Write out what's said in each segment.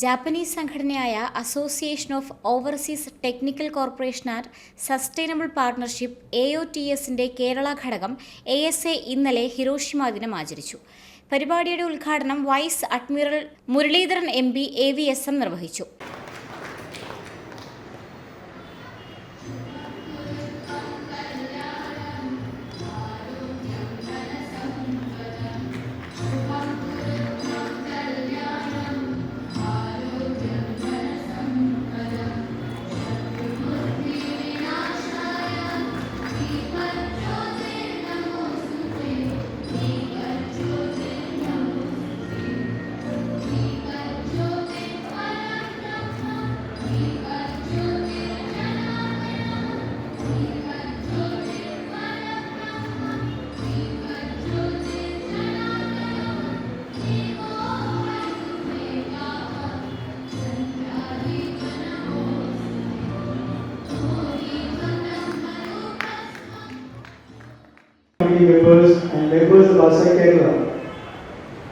Japanese സംഘടനയായ association of overseas technical corporation and sustainable partnership A O T എസിന്റെ കേരള ഘടകം A S A ഇന്നലെ Hiroshima ദിനം ആചരിച്ചു. പരിപാടിയുടെ ഉദ്ഘാടനം vice admiral Muraleedharan M P A V S M നിർവഹിച്ചു. Committee members and members of ASA Kerala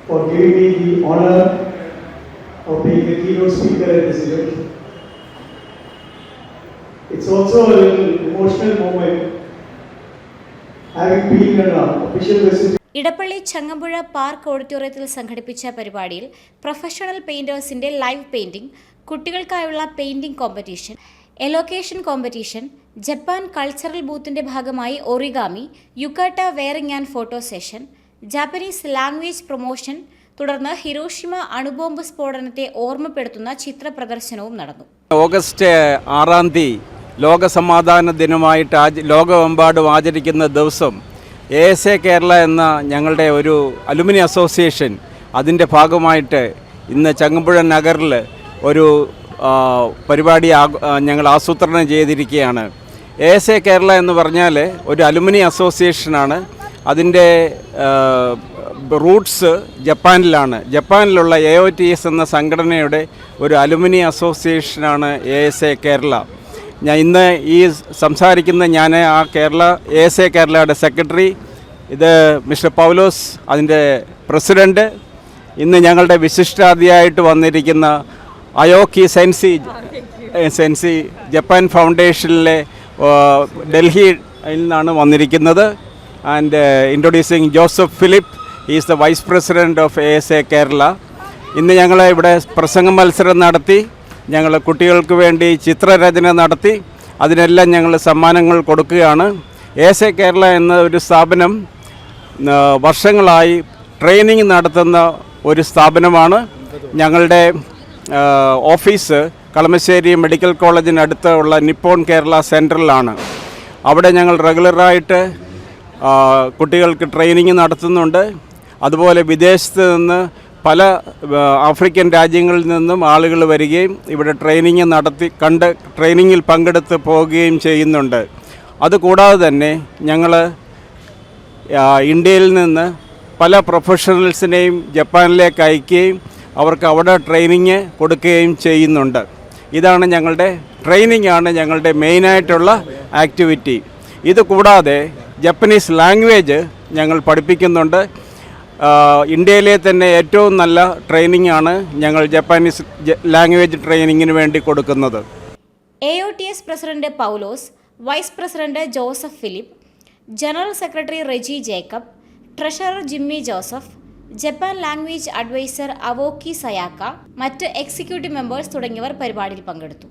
for giving me the honor of being the keynote speaker at this event. It's also a little emotional moment having been an uh, official visit Edappally Changampuzha park ഓഡിറ്റോറിയത്തിൽ സംഘടിപ്പിച്ച പരിപാടിയിൽ professional പെയിന്റേഴ്സിന്റെ live painting കുട്ടികൾക്കായുള്ള painting competition elocution competition Japan cultural ബൂത്തിന്റെ ഭാഗമായി origami yukata wearing and photo session Japanese language promotion തുടർന്ന് Hiroshima അണുബോംബ് സ്ഫോടനത്തെ ഓർമ്മപ്പെടുത്തുന്ന ചിത്ര പ്രദർശനവും നടന്നു. ഓഗസ്റ്റ് ആറാം തീയതി ലോക സമാധാന ദിനമായിട്ട് ആച ലോകമെമ്പാടും ആചരിക്കുന്ന ദിവസം എ എസ് എ കേരള എന്ന ഞങ്ങളുടെ ഒരു അലുമിനി അസോസിയേഷൻ അതിന്റെ ഭാഗമായിട്ട് ഇന്ന് ചങ്ങമ്പുഴ നഗറിൽ ഒരു പരിപാടി ഞങ്ങൾ ആസൂത്രണം ചെയ്തിരിക്കുകയാണ്. എ എസ് എ കേരള എന്ന് പറഞ്ഞാൽ ഒരു അലുമിനി അസോസിയേഷനാണ് അതിന്റെ റൂട്ട്സ് ജപ്പാനിലാണ്. ജപ്പാനിലുള്ള എ ഒ ടി എസ് എന്ന സംഘടനയുടെ ഒരു അലുമിനി അസോസിയേഷനാണ് എ എസ് എ കേരള. ഞാൻ ഇന്ന് ഈ സംസാരിക്കുന്ന ഞാൻ ആ കേരള എ എസ് എ കേരളയുടെ സെക്രട്ടറി ഇത് മിസ്റ്റർ പൗലോസ് അതിന്റെ പ്രസിഡന്റ് ഇന്ന് ഞങ്ങളുടെ വിശിഷ്ടാതിയായിട്ട് വന്നിരിക്കുന്ന അയോക്കി സെൻസി സെൻസി ജപ്പാൻ ഫൗണ്ടേഷനിലെ ഡൽഹിയിൽ നിന്നാണ് വന്നിരിക്കുന്നത്. And introducing Joseph Philip. Is the vice president of A S A Kerala ഇന്ന് ഞങ്ങൾ ഇവിടെ പ്രസംഗ മത്സരം നടത്തി ഞങ്ങൾ കുട്ടികൾക്ക് വേണ്ടി ചിത്രരചന നടത്തി അതിനെല്ലാം ഞങ്ങൾ സമ്മാനങ്ങൾ കൊടുക്കുകയാണ്. എ എസ് എ കേരള എന്ന ഒരു സ്ഥാപനം വർഷങ്ങളായി ട്രെയിനിങ് നടത്തുന്ന ഒരു സ്ഥാപനമാണ്. ഞങ്ങളുടെ ഓഫീസ് കളമശ്ശേരി മെഡിക്കൽ കോളേജിനടുത്ത് ഉള്ള നിപ്പോൺ കേരള സെന്ററിലാണ് അവിടെ ഞങ്ങൾ റെഗുലറായിട്ട് കുട്ടികൾക്ക് ട്രെയിനിങ് നടത്തുന്നുണ്ട്. അതുപോലെ വിദേശത്ത് നിന്ന് പല ആഫ്രിക്കൻ രാജ്യങ്ങളിൽ നിന്നും ആളുകൾ വരികയും ഇവിടെ ട്രെയിനിങ് നടത്തി കണ്ട് ട്രെയിനിങ്ങിൽ പങ്കെടുത്ത് പോവുകയും ചെയ്യുന്നുണ്ട്. അതുകൂടാതെ തന്നെ ഞങ്ങൾ ഇന്ത്യയിൽ നിന്ന് പല പ്രൊഫഷണൽസിനെയും ജപ്പാനിലേക്ക് അയക്കുകയും അവർക്ക് അവിടെ ട്രെയിനിങ് കൊടുക്കുകയും ചെയ്യുന്നുണ്ട്. ഇതാണ് ഞങ്ങളുടെ ട്രെയിനിങ് ആണ് ഞങ്ങളുടെ മെയിനായിട്ടുള്ള ആക്ടിവിറ്റി ഇത് കൂടാതെ ജപ്പനീസ് ലാംഗ്വേജ് ഞങ്ങൾ പഠിപ്പിക്കുന്നുണ്ട്. ഇന്ത്യയിലെ തന്നെ ഏറ്റവും നല്ല ട്രെയിനിങ് ആണ് ഞങ്ങൾ ജപ്പാനീസ് ലാംഗ്വേജ് ട്രെയിനിങ്ങിന് വേണ്ടി കൊടുക്കുന്നത്. A O T S president Paulose vice president Joseph Philip general secretary Reji Jacob treasurer Jimmy Joseph Japan language adviser Aoki Sayaka മറ്റ് എക്സിക്യൂട്ടീവ് മെമ്പേഴ്സ് തുടങ്ങിയവർ പരിപാടിയിൽ പങ്കെടുത്തു.